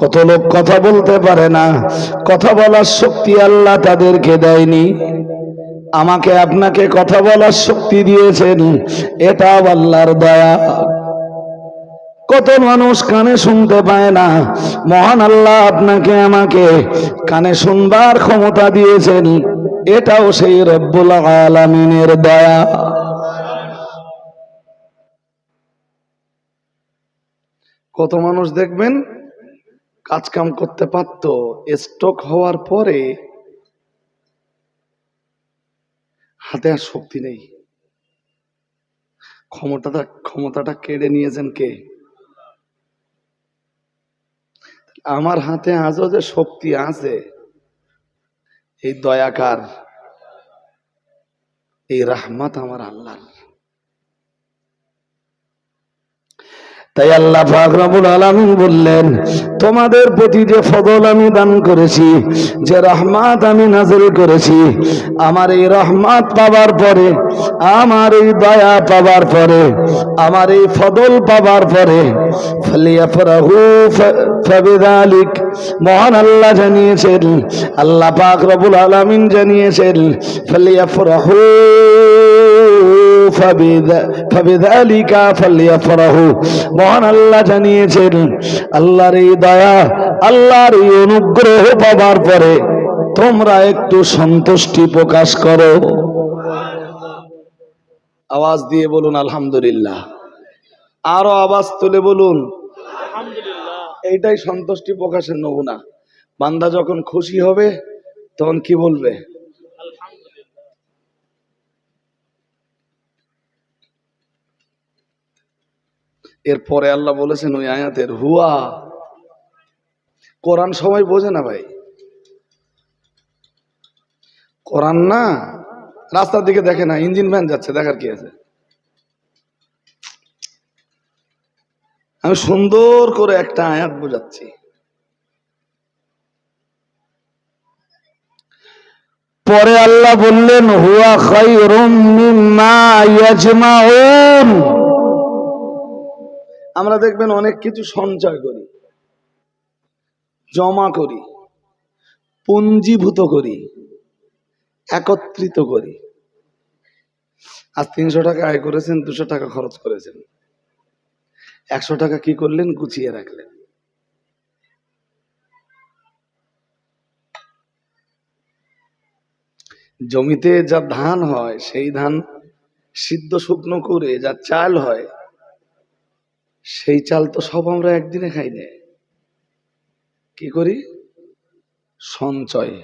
কত লোক কথা বলতে পারে না। কথা বলার শক্তি আল্লাহ তাদেরকে দেয়নি। আমাকে আপনাকে কথা বলার শক্তি দিয়েছেন এটা আল্লাহর দয়া। কত মানুষ কানে শুনতে পায় না। মহান আল্লাহ আপনাকে, আমাকে কানে শুনবার ক্ষমতা দিয়েছেন, এটাও সেই রব্বুল আলামিনের দয়া। কত মানুষ দেখবেন কাজ কাম করতে পারত স্ট্রোক হওয়ার পরে হাতে আর শক্তি নেই। ক্ষমতাটা ক্ষমতাটা কেড়ে নিয়েছেন কে? আমার হাতে আজও যে শক্তি আছে, এই দয়াকার এই রাহমাত আমার আল্লাহর। তাই আল্লাহ ফাকরাবুল আলামিন বললেন, তোমাদের প্রতি যে ফদল আমি দান করেছি, যে রহমাত আমি নাজিল করেছি, আমার এই রহমাত পাবার পরে, আমার এই দয়া পাবার পরে, আমার এই ফদল পাবার পরে ফাবিযালিক। মহান আল্লাহ জানিয়েছেন, আল্লাহ পাক রব্বুল আলামিন জানিয়েছেন ফাবিযালিকা ফালিয়াফরাহু মহান আল্লাহ জানিয়েছেন আল্লাহর এই দয়া আল্লাহর এই অনুগ্রহ পাবার পরে তোমরা একটু সন্তুষ্টি প্রকাশ করো। আওয়াজ দিয়ে বলুন আলহামদুলিল্লাহ। আরও আওয়াজ তুলে বলুন। এইটাই সন্তুষ্টি প্রকাশের নমুনা। বান্দা যখন খুশি হবে তখন কি বলবে? এরপরে আল্লাহ বলেছেন, ওই আয়াতের হুয়া কোরআন সবাই বোঝে না ভাই। কোরআন না, রাস্তার দিকে দেখে না, ইঞ্জিন ভ্যান যাচ্ছে, দেখার কি আছে? আমি সুন্দর করে একটা আয়াত বোঝাচ্ছি। পরে আল্লাহ বললেন, হুয়া খায়রুম মিম্মা ইয়াজমাউন। আমরা দেখবেন অনেক কিছু সঞ্চয় করি, জমা করি, পুঞ্জীভূত করি, একত্রিত করি। আজ তিনশো টাকা আয় করেছেন, দুশো টাকা খরচ করেছেন। একশো টাকা কি করলেন? গুছিয়ে রাখলেন। জমিতে যা ধান হয়, সেই ধান সিদ্ধ শুকনো করে, যা চাল হয় সেই চাল তো সব আমরা একদিনে খাই না। কি করি? সঞ্চয়।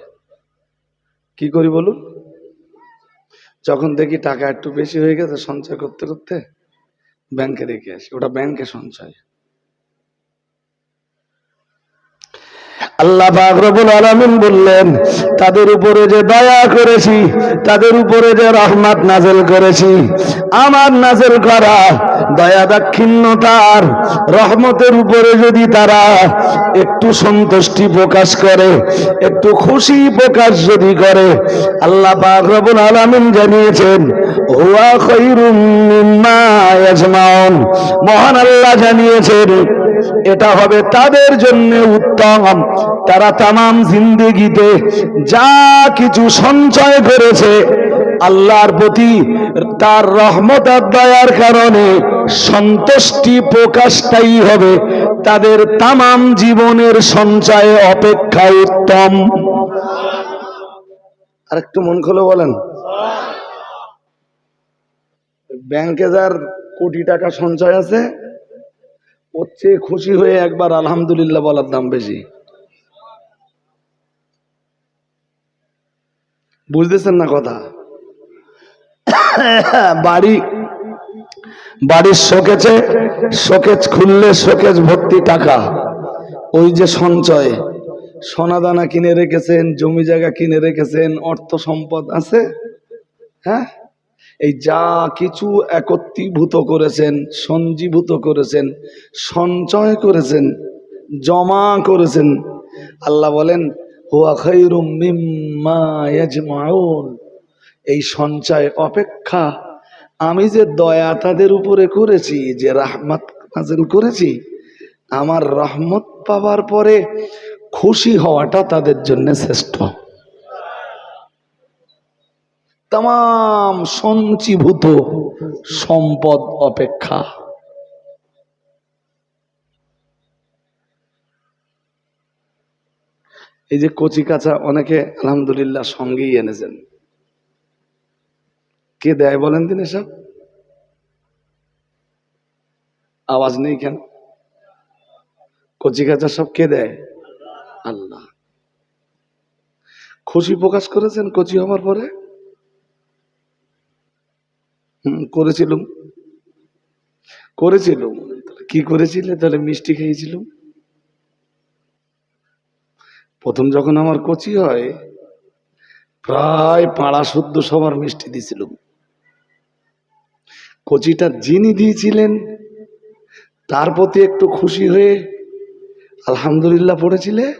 কি করি বলুন? যখন দেখি টাকা একটু বেশি হয়ে গেছে সঞ্চয় করতে করতে ব্যাংকে রেখে আসি। ওটা ব্যাংকে সঞ্চয়। আল্লাহ রবুল আলমিন বললেন, তাদের উপরে যে দয়া করেছি, তাদের উপরে যে রহমত নাজেল করেছি, আমার নাজেল করা দয়া দাক্ষিণ্যতার রহমতের উপরে যদি তারা একটু সন্তুষ্টি প্রকাশ করে, একটু খুশি প্রকাশ যদি করে, আল্লাহ পাক রবুল আলমিন জানিয়েছেন, হুয়া মহান আল্লাহ জানিয়েছেন, এটা হবে তাদের জন্য উত্তম। তারা তামাম জিন্দেগিতে যা কিছু সঞ্চয় করেছে আল্লাহর প্রতি তার রহমত দয়ার কারণে সন্তুষ্টি প্রকাশটাই হবে। তাদের তামাম জীবনের সঞ্চয় অপেক্ষা উত্তম। আর একটু মন খুলে বলেন। ব্যাংকে যার কোটি টাকা সঞ্চয় আছে, ওর চেয়ে খুশি হয়ে একবার আলহামদুলিল্লাহ বলার দাম বেশি। বুঝতেছেন না কথা? বাড়ি, বাড়ির শোকেছে শোকেজ খুললে শোকেজ ভর্তি টাকা। ওই যে সঞ্চয়, সোনাদানা কিনে রেখেছেন, জমি জায়গা কিনে রেখেছেন, অর্থ সম্পদ আছে? হ্যাঁ? এই যা কিছু একত্রীভূত করেছেন, সঞ্জীভূত করেছেন, সঞ্চয় করেছেন, জমা করেছেন। আল্লাহ বলেন, হুয়া খৈরুম মিম্মা ইয়াজমাউন। এই সঞ্চয় অপেক্ষা আমি যে দয়া তাদের উপরে করেছি, যে রাহমাত নাজিল করেছি, আমার রহমত পাওয়ার পরে খুশি হওয়াটা তাদের জন্য শ্রেষ্ঠ। তাম সঞ্চীভূত সম্পদ অপেক্ষা। এই যে কচি কাঁচা অনেকে আলহামদুলিল্লাহ সঙ্গেই এনেছেন। কে দেয় বলেন দিন এসব আওয়াজ নেই কেন? কচি কাঁচা সব কে দেয়? আল্লাহ। খুশি প্রকাশ করেছেন কচি হওয়ার পরে? করেছিলুম। করেছিলুম। কি করেছিলে? তাহলে মিষ্টি খেয়েছিলুম। প্রথম যখন আমার কচি হয়, প্রায় পাড়া শুদ্ধ সবার মিষ্টি দিয়েছিলুম কচিটা যিনি দিয়েছিলেন, তার প্রতি একটু খুশি হয়ে আলহামদুলিল্লাহ পড়েছিলে?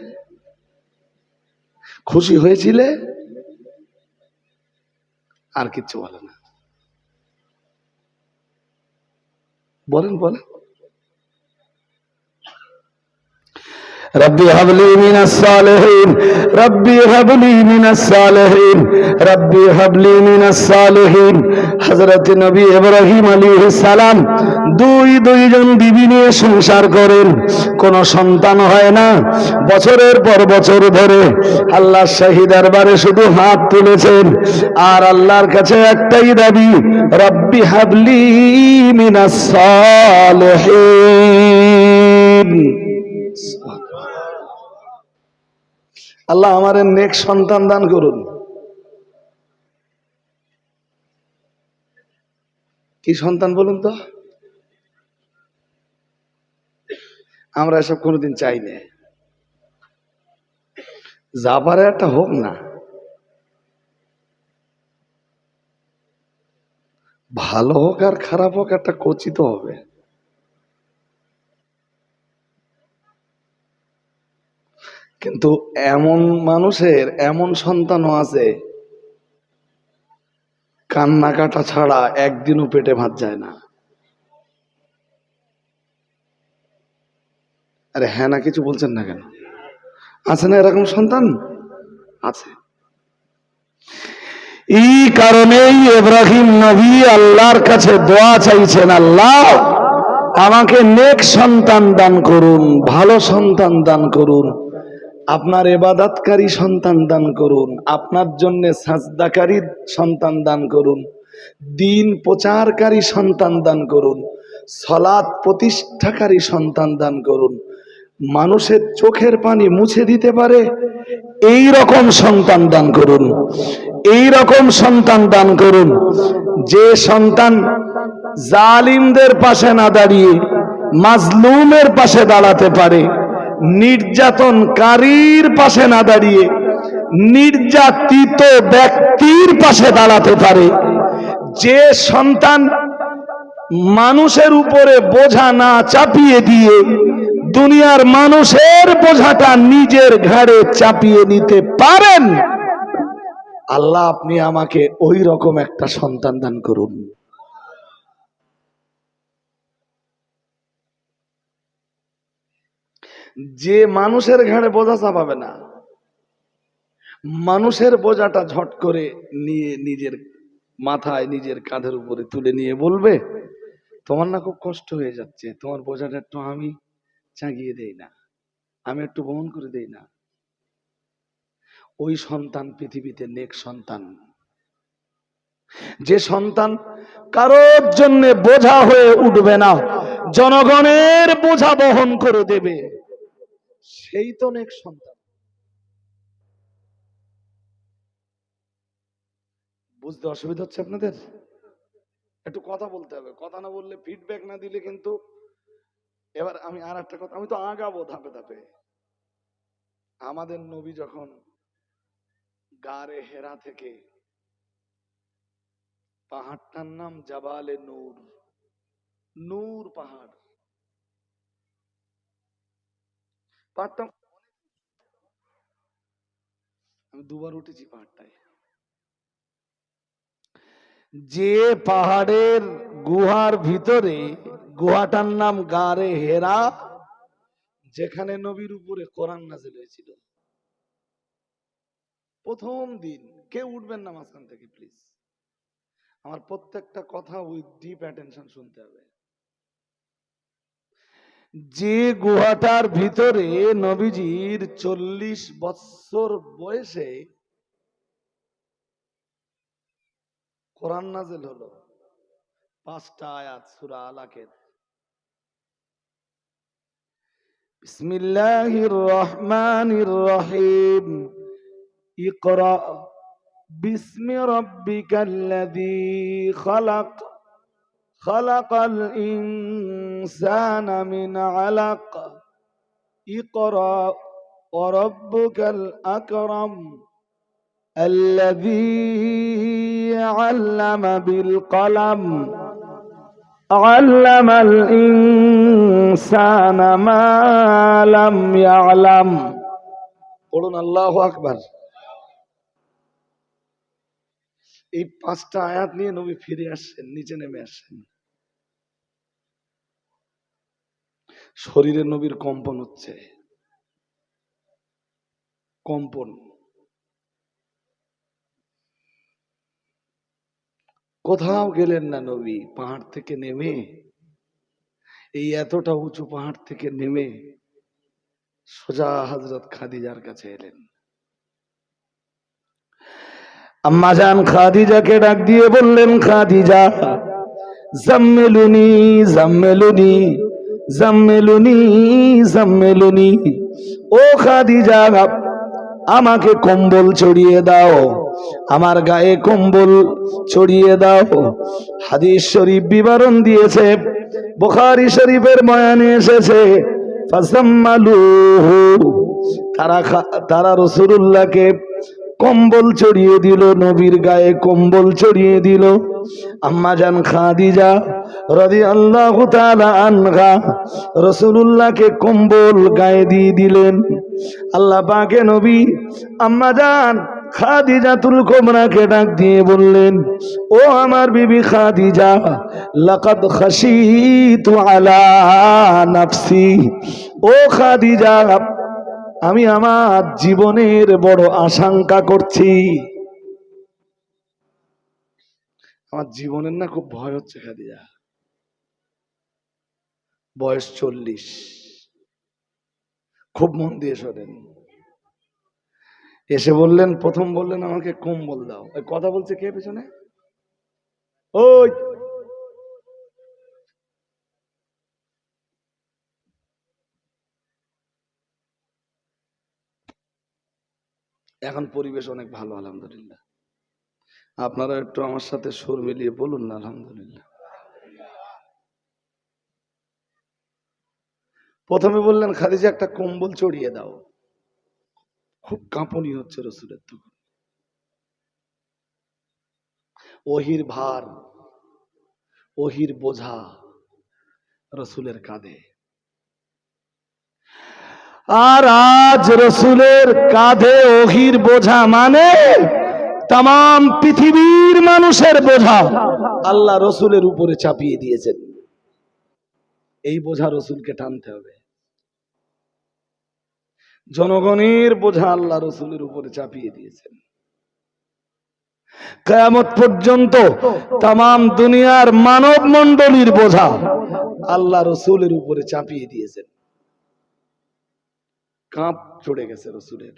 খুশি হয়েছিলে? আর কিচ্ছু বলে না। বলেন বলেন। ربي هب لي من الصالحين ربي هب لي من الصالحين ربي هب لي من الصالحين হযরত নবী ইব্রাহিম আলাইহিস সালাম দুই দুইজন বিবি নিয়ে সংসার করেন কোন সন্তান হয় না বছরের পর বছর ধরে আল্লাহ শাহী দরবারে শুধু হাত তুলেছেন আর আল্লাহর কাছে একটাই দাবি রব্বি হাবলি মিনাস সালিহিন আল্লাহ আমার নেক সন্তান দান করুন। কি সন্তান বলুন তো? আমরা এসব কোনোদিন চাই না। যা পারে একটা হোক না। ভালো হোক আর খারাপ হোক একটা কচিত হবে। কিন্তু এমন মানুষের এমন সন্তানও আছে কান্না কাটা ছাড়া একদিনও পেটে ভাত যায় না। আরে হ্যাঁ না, কিছু বলছেন না কেন? আছে না এরকম সন্তান? আছে। এই কারণেই ইব্রাহিম নবী আল্লাহর কাছে দোয়া চাইছেন, আল্লাহ আমাকে নেক সন্তান দান করুন, ভালো সন্তান দান করুন। আপনার এবাদাতকারী সন্তান দান করুন। আপনার জন্য সাজদাকারী সন্তান দান করুন। দিন প্রচারকারী সন্তান দান করুন। সলাৎ প্রতিষ্ঠাকারী সন্তান দান করুন। মানুষের চোখের পানি মুছে দিতে পারে এই রকম সন্তান দান করুন। এই রকম সন্তান দান করুন। যে সন্তান জালিমদের পাশে না দাঁড়িয়ে, মাজলুমের পাশে দাঁড়াতে পারে নির্যাতনকারীর পাশে না দাঁড়িয়ে, নির্যাতিত ব্যক্তির পাশে দাঁড়াতে পারে। যে সন্তান মানুষের উপরে বোঝা না চাপিয়ে দিয়ে দুনিয়ার মানুষের বোঝাটা নিজের ঘাড়ে চাপিয়ে নিতে পারেন, আল্লাহ আপনি আমাকে ওই রকম একটা সন্তান দান করুন। যে মানুষের ঘাড়ে বোঝা চাপাবে না, মানুষের বোঝাটা ঝট করে নিয়ে নিজের মাথায়, নিজের কাঁধের উপরে তুলে নিয়ে বলবে, তোমার না খুব কষ্ট হয়ে যাচ্ছে, তোমার বোঝাটা একটু আমি চাগিয়ে দেই না, আমি একটু বহন করে দেই না। ওই সন্তান পৃথিবীতে নেক সন্তান। যে সন্তান কারোর জন্য বোঝা হয়ে উঠবে না, জনগণের বোঝা বহন করে দেবে। সেই তো নেক সন্তান। বুঝতে অসুবিধা হচ্ছে আপনাদের? একটু কথা বলতে হবে। কথা না বললে ফিডব্যাক না দিলে কিন্তু এবার আমি আর একটা কথা, আমি তো আগাবো ধাপে ধাপে। আমাদের নবী যখন গারে হেরা থেকে পাহাড়টার নাম জাবালে নূর নূর পাহাড়। পাহাড়টা আমি দুবার উঠেছি পাহাড়টায়। যে পাহাড়ের গুহার ভিতরে গুহাটার নাম গারে হেরা যেখানে নবীর উপরে কোরআন নাজিল হয়েছিল। প্রথম দিন কেউ উঠবেন না মাঝখান থেকে প্লিজ আমার প্রত্যেকটা কথা উইথ ডিপ অ্যাটেনশন শুনতে হবে। যে গুহাটার ভিতরে নবীজির চল্লিশ বৎসর বয়সে কোরআন নাজিল হলো, পাঁচটা আয়াত সুরা আলাকের বিসমিল্লাহির রহমানির রহিম ইকরা বিসমি রাব্বিকাল্লাযী খালাক। خلق الإنسان من علق اقرأ وربك الأكرم الذي علم بالقلم علم الإنسان ما لم يعلم قولون الله أكبر এই পাঁচটা আয়াত নিয়ে নবী ফিরে আসছেন, নিচে নেমে আসছেন। শরীরে নবীর কম্পন হচ্ছে। কম্পন। কোথাও গেলেন না নবী, পাহাড় থেকে নেমে। এই এতটা উঁচু পাহাড় থেকে নেমে সোজা হজরত খাদিজার কাছে এলেন। আম্মাজান খাদিজাকে ডাক দিয়ে বললেন, খাদিজা, জাম্মেলুনি জাম্মেলুনি জাম্মেলুনি জাম্মেলুনি। ও খাদিজা, আমাকে কম্বল ছড়িয়ে দাও, আমার গায়ে কম্বল ছড়িয়ে দাও। হাদিস শরীফ বিবরণ দিয়েছে, বুখারী শরীফের বয়ানে এসেছে তারা তারা রসুল্লাহকে কম্বল চড়িয়ে দিল, নবীর গায়ে কম্বল চড়িয়ে দিল। আম্মা জান খাদিজা রদি আল্লাহ আনহা রসুল্লাহকে কম্বল গায়ে দিয়ে দিলেন। আল্লাহ পাকে নবী আম্মা জান খাদিজাতুল কোমরাকে ডাক দিয়ে বললেন, ও আমার বিবি খাদিজা, লাকাদ খাশিতু আলা নাফসি। ও খাদিজা আমি আমার জীবনের বড় আশঙ্কা করছি। আমার জীবনের না খুব ভয় হচ্ছে, খাদিজা। বয়স চল্লিশ। খুব মন দিয়ে শোনেন। এসে বললেন, প্রথম বললেন, আমাকে কম্বল দাও। কথা বলছে কে পেছনে? ওই এখন পরিবেশ অনেক ভালো, আলহামদুলিল্লাহ। আপনারা একটু আমার সাথে সুর মিলিয়ে বলুন না, আলহামদুলিল্লাহ। প্রথমে বললেন, খাদিজা, একটা কম্বল চড়িয়ে দাও। খুব কাঁপনি হচ্ছে রসুলের তখন। ওহির ভার ওহির বোঝা রসুলের কাঁধে। আর আজ রসুলের কাঁধে ওহির বোঝা মানে তাম পৃথিবীর মানুষের বোঝা। আল্লাহ রসুলের উপরে চাপিয়ে দিয়েছেন। এই বোঝা রসুলকে টানতে হবে। জনগণের বোঝা আল্লাহ রসুলের উপরে চাপিয়ে দিয়েছেন। কেয়ামত পর্যন্ত তাম দুনিয়ার মানব মন্ডলীর বোঝা আল্লাহ রসুলের উপরে চাপিয়ে দিয়েছেন। কাঁপ চড়ে গেছে রসুলের।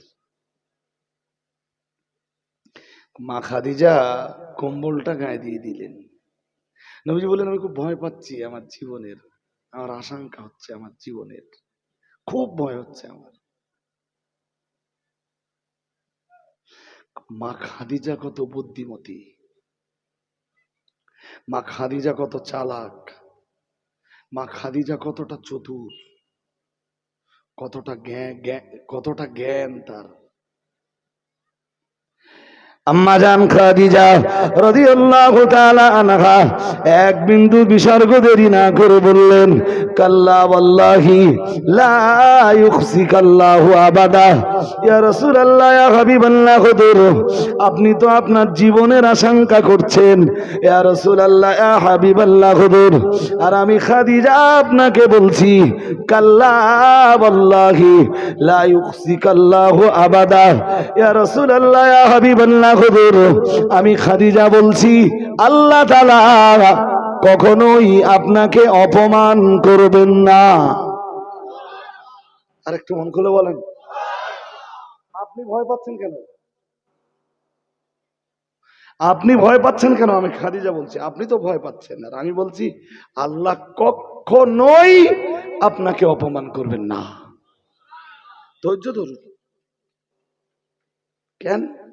মা খাদিজা কম্বলটা গায়ে দিয়ে দিলেন। নবীজি বললেন, আমি খুব ভয় পাচ্ছি আমার জীবনের। আমার আশঙ্কা হচ্ছে আমার জীবনের। খুব ভয় হচ্ছে আমার। মা খাদিজা কত বুদ্ধিমতী। মা খাদিজা কত চালাক। মা খাদিজা কতটা চতুর। কতটা জ্ঞান কতটা জ্ঞান তার? খাদিজা রাদিয়াল্লাহু তাআলা আনহা, এক বিন্দু বিসর্গ দেরি না করে বললেন, কাল্লা লা আবাদা। ইয়া রাসূলুল্লাহ, ইয়া হাবিবাল্লাহ আপনি তো আপনার জীবনের আশঙ্কা করছেন। ইয়া রাসূলুল্লাহ, ইয়া হাবিবাল্লাহ, হুজুর, আর আমি খাদিজা আপনাকে বলছি, কাল্লা ওয়াল্লাহি লা ইউখসিকাল্লাহু আবাদা। ইয়া রাসূলুল্লাহ, ইয়া হাবিবাল্লাহ হুজুর, আমি খাদিজা বলছি, আল্লাহ তাআলা কখনোই আপনাকে অপমান করবেন না। আরেকটু মন খুলে বলেন। আপনি ভয় পাচ্ছেন কেন? আপনি ভয় পাচ্ছেন কেন? আমি খাদিজা বলছি, আপনি তো ভয় পাচ্ছেন। আর আমি বলছি, আল্লাহ কখনোই আপনাকে অপমান করবেন না। ধৈর্য ধরুন। কেন?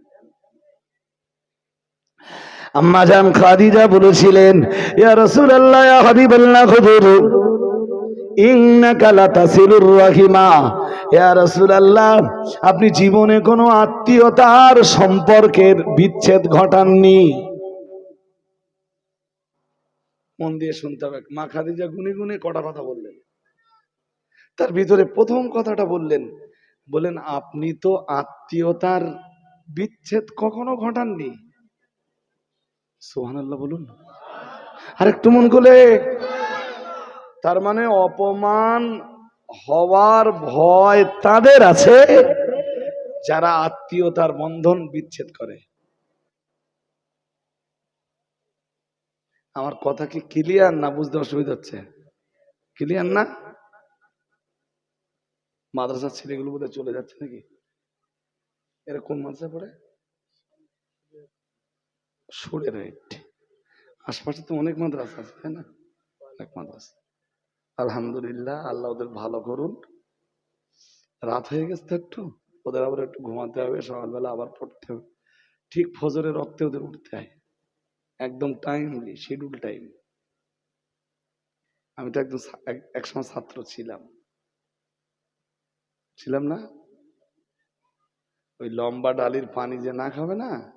আম্মা জান খাদিজা বলেছিলেন, ইয়া রাসূলুল্লাহ, ইয়া হাবিবাল্লাহ, হুজুর আপনি জীবনে কোনো আত্মীয়তার সম্পর্কের বিচ্ছেদ ঘটাননি। মন দিয়ে শুনতে হবে। মা খাদিজা গুনে গুনে কটা কথা বললেন। তার ভিতরে প্রথম কথাটা বললেন বলেন আপনি তো আত্মীয়তার বিচ্ছেদ কখনো ঘটাননি। সোহানাল্লাহ বলুন আর একটু মন করে তার মানে অপমান হওয়ার ভয় তাদের আছে, যারা আত্মীয়তার বন্ধন বিচ্ছেদ করে। আমার কথা কি ক্লিয়ার না বুঝতে অসুবিধা হচ্ছে? ক্লিয়ার না? মাদ্রাসার ছেলেগুলো বোধহয় চলে যাচ্ছে নাকি? এরা কোন মাদ্রাসা পড়ে? সুরে রাইট আশপাশে তো অনেক মাদ্রাসা আছে, তাই না? অনেক মাদ্রাসা। আলহামদুলিল্লাহ, আল্লাহ ওদের ভালো করুন। রাত হয়ে গেছে একটু, ওদের আবার একটু ঘুমাতে হবে, সকালবেলা আবার পড়তে হবে। ঠিক ফজরের রক্তে ওদের উঠতে হয়। একদম টাইমলি শিডিউল টাইম আমি তো একদম একসময় ছাত্র ছিলাম। ছিলাম না? ওই লম্বা ডালির পানি যে না খাবে না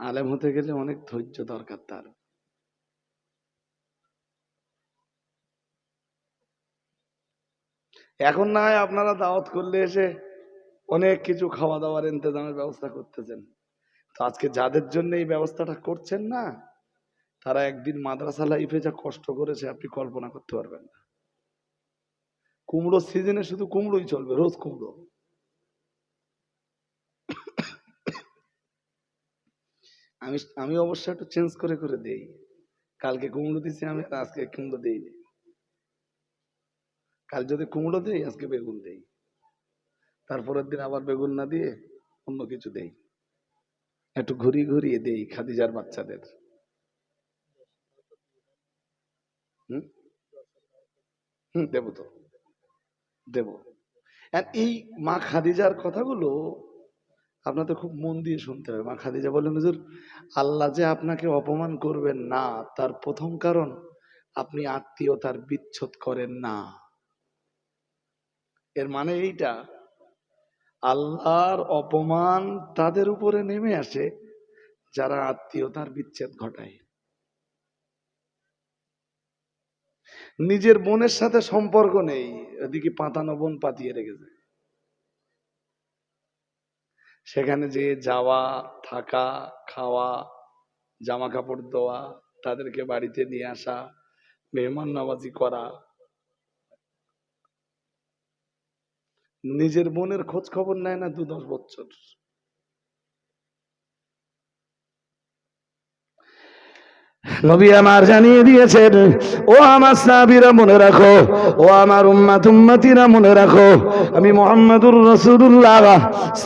আলেম হতে গেলে অনেক ধৈর্য দরকার তার। এখন না আপনারা দাওয়াত করলে এসে অনেক কিছু খাওয়া দাওয়ার ইন্তজামের ব্যবস্থা করতেছেন। তো আজকে যাদের জন্য এই ব্যবস্থাটা করছেন না, তারা একদিন মাদ্রাসা লাইফে যা কষ্ট করেছে আপনি কল্পনা করতে পারবেন না। কুমড়ো সিজনে শুধু কুমড়োই চলবে, রোজ কুমড়ো। আমি আমি অবশ্য একটু চেঞ্জ করে করে দেই। কালকে কুমড়ো দিছি, আমি আজকে কুমড়ো দেই কাল যদি কুমড়ো দেই, আজকে বেগুন দেই। তারপরের দিন আবার বেগুন না দিয়ে অন্য কিছু দেই। একটু ঘুরিয়ে ঘুরিয়ে দেই খাদিজার বাচ্চাদের। হুম? হুম, দেবো তো। দেব। এই মা খাদিজার কথাগুলো আপনাদের খুব মন দিয়ে শুনতে হবে। মা খাদিজা বললেন, হুজুর, আল্লাহ যে আপনাকে অপমান করবেন না, তার প্রথম কারণ আপনি আত্মীয়তার বিচ্ছেদ করেন না। এর মানে এইটা, আল্লাহর অপমান তাদের উপরে নেমে আসে, যারা আত্মীয়তার বিচ্ছেদ ঘটায়। নিজের বোনের সাথে সম্পর্ক নেই ওদিকে পাতানো বোন পাতিয়ে রেখেছে। সেখানে যে যাওয়া, থাকা, খাওয়া জামা কাপড় দেওয়া, তাদেরকে বাড়িতে নিয়ে আসা মেহমান নামাজি করা, নিজের মনের খোঁজ খবর নেয় না দু দশ বছর। নবী আমার জানিয়ে দিয়েছেন, ও আমার সাহাবীরা, মনে রাখো, ও আমার উম্মাত উম্মাতিরা, মনে রাখো, আমি মোহাম্মদুর রাসূলুল্লাহ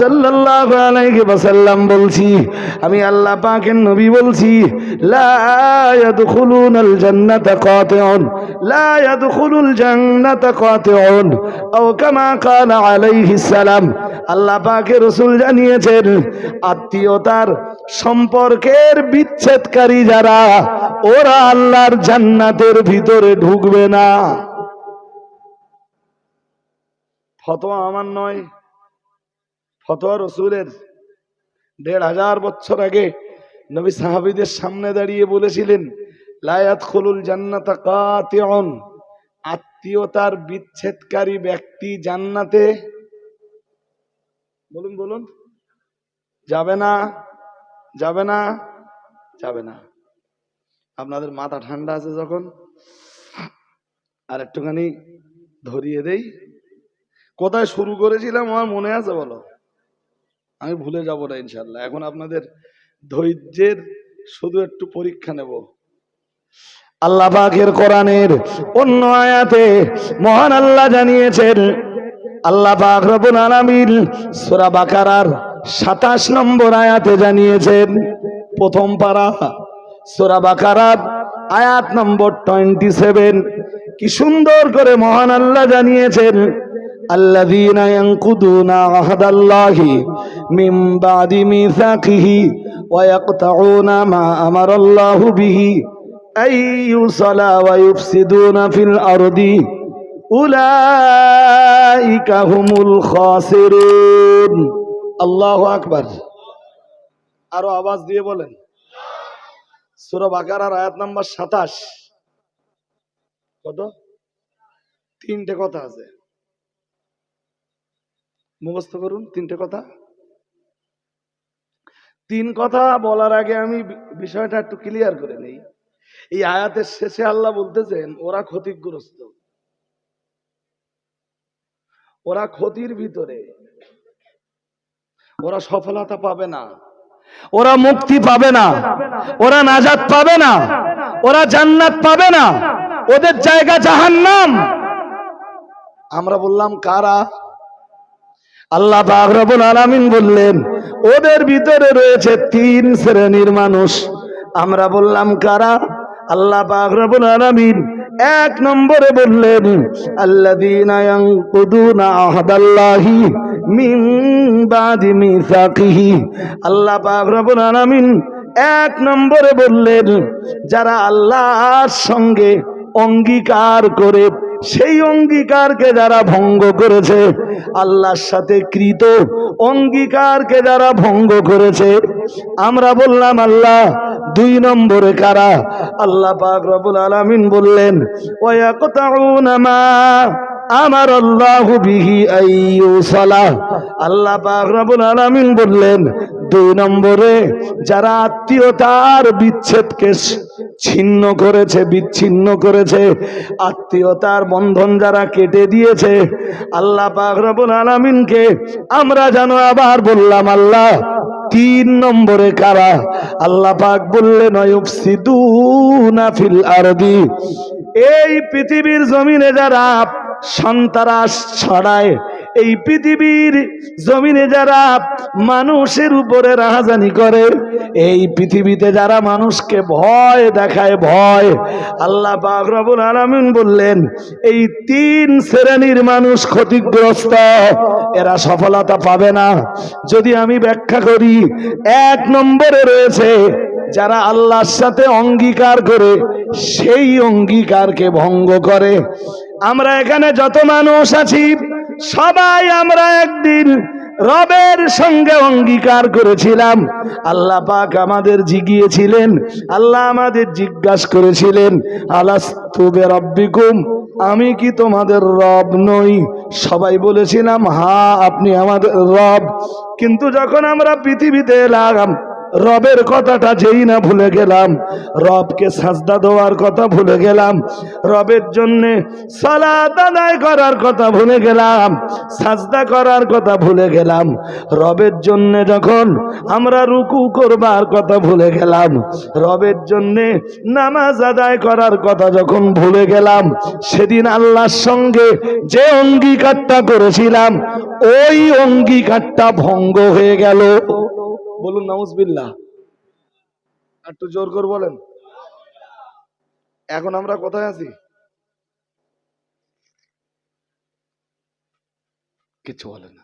সাল্লাল্লাহু আলাইহি ওয়াসাল্লাম বলছি, আমি আল্লাহ পাকের নবী বলছি, লা ইয়াদখুলুনাল জান্নাতা কাতিউন, লা ইয়াদখুলুল জান্নাতা কাতিউন, আও কামা ক্বালা আলাইহিস সালাম। আল্লাহ পাকের রাসূল জানিয়েছেন, আত্মীয়তার সম্পর্কের বিচ্ছেদকারী যারা ওরা আল্লাহর জান্নাতের ভিতরে ঢুকবে না। ফতোয়া আমার নয়, ফতোয়া রসুলের। দেড় হাজার বছর আগে নবী সাহাবিদের সামনে দাঁড়িয়ে বলেছিলেন লায়াত খুলুল জান্নাতা কাতিউন। আত্মীয়তার বিচ্ছেদকারী ব্যক্তি জান্নাতে। বলুন বলুন। যাবে না যাবে না যাবে না। আপনাদের মাথা ঠান্ডা আছে যখন, আর একটুখানি ধরিয়ে দেই। কোথায় শুরু করেছিলাম আমার মনে আছে বলো? আমি ভুলে যাব না ইনশাল্লাহ এখন আপনাদের ধৈর্যের শুধু একটু পরীক্ষা নেব। আল্লাহ পাকের কোরআনের অন্য আয়াতে মহান আল্লাহ জানিয়েছেন, আল্লাহ পাক রব্বুল আলামিন সূরা বাকারার 27 নম্বর আয়াতে জানিয়েছেন, প্রথম পারা সূরা বাকারার আয়াত নম্বর 27 কি সুন্দর করে মহান আল্লাহ জানিয়েছেন الذين ينقضون عهد الله من بعد ميثاقه ويقطعون ما أمر الله به أن يوصل ويفسدون في الأرض أولئك هم الخاسرون الله أكبر আরো আওয়াজ দিয়ে বলেন আয়াত নাম্বার 27 কত? তিনটে কথা আছে। মুখস্থ করুন, তিনটে কথা। তিন কথা বলার আগে আমি বিষয়টা একটু ক্লিয়ার করে নেই। এই আয়াতের শেষে আল্লাহ বলতেছেন, ওরা ক্ষতিগ্রস্ত। ওরা ক্ষতির ভিতরে। ওরা সফলতা পাবে না। ওরা মুক্তি পাবে না। ওরা নাজাত পাবে না। ওরা জান্নাত পাবে না। ওদের জায়গা জাহান্নাম। আমরা বললাম, কারা? আল্লাহ আলামিন বললেন, ওদের ভিতরে রয়েছে তিন শ্রেণির মানুষ। আমরা বললাম, কারা? আল্লাহ পাক রব্বুল আলামিন এক নম্বরে বললেন আল্লাহ মিন বাদি মিসাকিহি। আল্লাহ পাক রব্বুল আলামিন এক নম্বরে বললেন, যারা আল্লাহর সঙ্গে অঙ্গীকার করে, সেই অঙ্গীকারকে যারা ভঙ্গ করেছে, আল্লাহর সাথে কৃত অঙ্গীকারকে যারা ভঙ্গ করেছে, আমরা বললাম, আল্লাহ, দুই নম্বরে কারা? আল্লাহ পাক রবুল আলামিন বললেন ওয়ায়াকতাউনা মা আমার আল্লাহ বিহি আইয়ুসালাহ আল্লাহ রবুল আলামিন বললেন, দুই নম্বরে যারা আত্মীয়তার বিচ্ছেদকে ছিন্ন করেছে, বিচ্ছিন্ন করেছে, আত্মীয়তার বন্ধন যারা কেটে দিয়েছে, আল্লাহ রবুল আলামিনকে আমরা যেন আবার বললাম, আল্লাহ, তিন নম্বরে কারা? আল্লাহ পাক বললেন ফিল আরদি। এই পৃথিবীর জমিনে যারা সন্তারাস ছড়ায়। এই পৃথিবীর জমিনে যারা মানুষের উপরে রাহাজানি করে, এই পৃথিবীতে যারা মানুষকে ভয় দেখায়, ভয়, আল্লাহ পাক রবুল আলামিন বললেন, এই তিন শ্রেণির মানুষ ক্ষতিগ্রস্ত, এরা সফলতা পাবে না। যদি আমি ব্যাখ্যা করি, এক নম্বরে রয়েছে, যারা আল্লাহর সাথে অঙ্গীকার করে, সেই অঙ্গীকারকে ভঙ্গ করে। আমরা এখানে যত মানুষ আছি, সবাই আমরা একদিন রবের সঙ্গে অঙ্গীকার করেছিলাম। আল্লাহ পাক আমাদের জিগিয়েছিলেন, আল্লাহ আমাদের জিজ্ঞাসা করেছিলেন আলাস্তুবে রব্বিকুম আমি কি তোমাদের রব নই? সবাই বলেছিলাম হা আপনি আমাদের রব। কিন্তু যখন আমরা পৃথিবীতে এলাম রবের কথাটা যেই না ভুলে গেলাম, রবকে সাজদা দেওয়ার কথা ভুলে গেলাম, রবের জন্য সালাত আদায় করার কথা ভুলে গেলাম, সাজদা করার কথা ভুলে গেলাম, রবের জন্য যখন আমরা রুকু করবার কথা ভুলে গেলাম, রবের জন্য নামাজ আদায় করার কথা যখন ভুলে গেলাম, সেদিন আল্লাহর সঙ্গে যে অঙ্গীকারটা করেছিলাম, ওই অঙ্গীকারটা ভঙ্গ হয়ে গেল। বলুন, নাউজবিল্লাহ। একটু জোর করে বলেন। এখন আমরা কোথায় আছি? কিছু বলে না।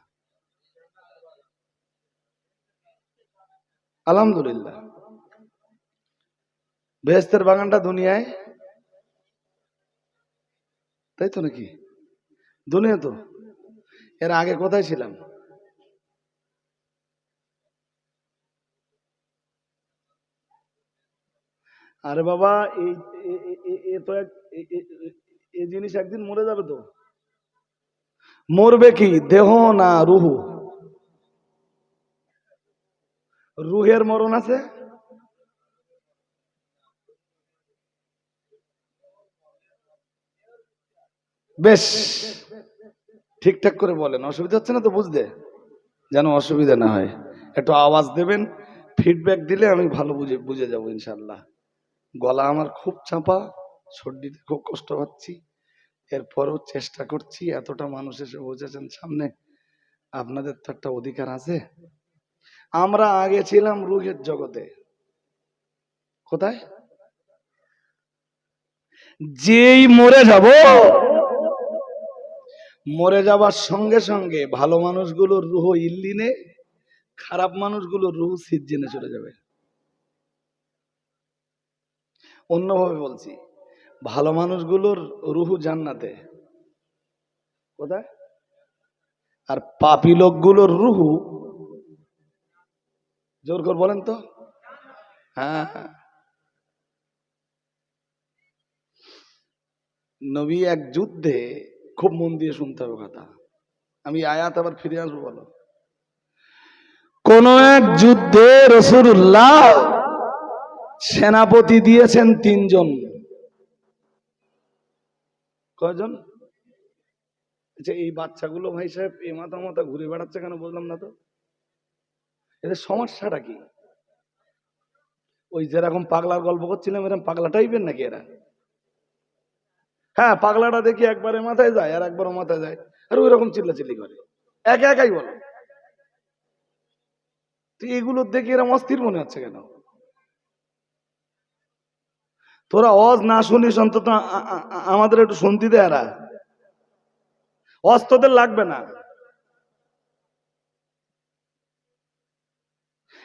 আলহামদুলিল্লাহ। বেহেস্তের বাগানটা দুনিয়ায়? তাই তো নাকি? দুনিয়া তো। এর আগে কোথায় ছিলাম? আরে বাবা এই এ- তো এক এই জিনিস একদিন মরে যাবে তো। মরবে কি? দেহ না রুহু? রুহের মরণ আছে? বেশ, ঠিকঠাক করে বলেন। অসুবিধা হচ্ছে না তো বুঝতে? যেন অসুবিধা না হয়। একটু আওয়াজ দেবেন ফিডব্যাক দিলে আমি ভালো বুঝে বুঝে যাব ইনশাল্লাহ গলা আমার খুব চাপা, সর্দিতে খুব কষ্ট পাচ্ছি। এরপরও চেষ্টা করছি, এতটা মানুষ এসে বসেছেন সামনে। আপনাদের তো একটা অধিকার আছে। আমরা আগে ছিলাম রুহের জগতে। কোথায়? যেই মরে যাব, মরে যাবার সঙ্গে সঙ্গে ভালো মানুষগুলোর রুহ ইল্লিনে, খারাপ মানুষগুলোর রুহ সিজ্জিনে চলে যাবে। অন্যভাবে বলছি, ভালো মানুষগুলোর রুহু জান্নাতে। কোথায়? আর পাপি লোকগুলোর রুহু, জোর করে বলেন তো। হ্যাঁ হ্যাঁ। নবী এক যুদ্ধে খুব মন দিয়ে শুনতে হবে কথা। আমি আয়াত আবার ফিরে আসব, বলো। কোন এক যুদ্ধে রসুল্লাহ সেনাপতি দিয়েছেন তিনজন। কয়জন? আচ্ছা এই বাচ্চাগুলো ভাই সাহেব এ মাথা মাথা ঘুরে বেড়াচ্ছে কেন বললাম না তো? এদের সমস্যাটা কি? ওই যেরকম পাগলার গল্প করছিলাম, এরকম পাগলা টাইপের নাকি এরা? হ্যাঁ পাগলাটা দেখি একবারে মাথায় যায় আর একবারও মাথায় যায়। আর ওই রকম চিল্লাচিল্লি করে। একা একাই বলো। তো এগুলো দেখে এরকম অস্থির মনে হচ্ছে কেন? তোরা অজ না শুনিস অন্তত আমাদের একটু শুনতে দে এরা। অজ তোদের লাগবে না।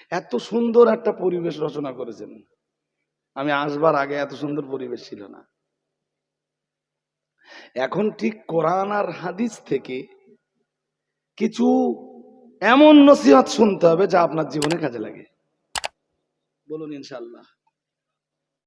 এত সুন্দর একটা পরিবেশ রচনা করেছেন। আমি আসবার আগে এত সুন্দর পরিবেশ ছিল না। এখন ঠিক কোরআন আর হাদিস থেকে কিছু এমন নসিহত শুনতে হবে যা আপনার জীবনে কাজে লাগে। বলুন ইনশাল্লাহ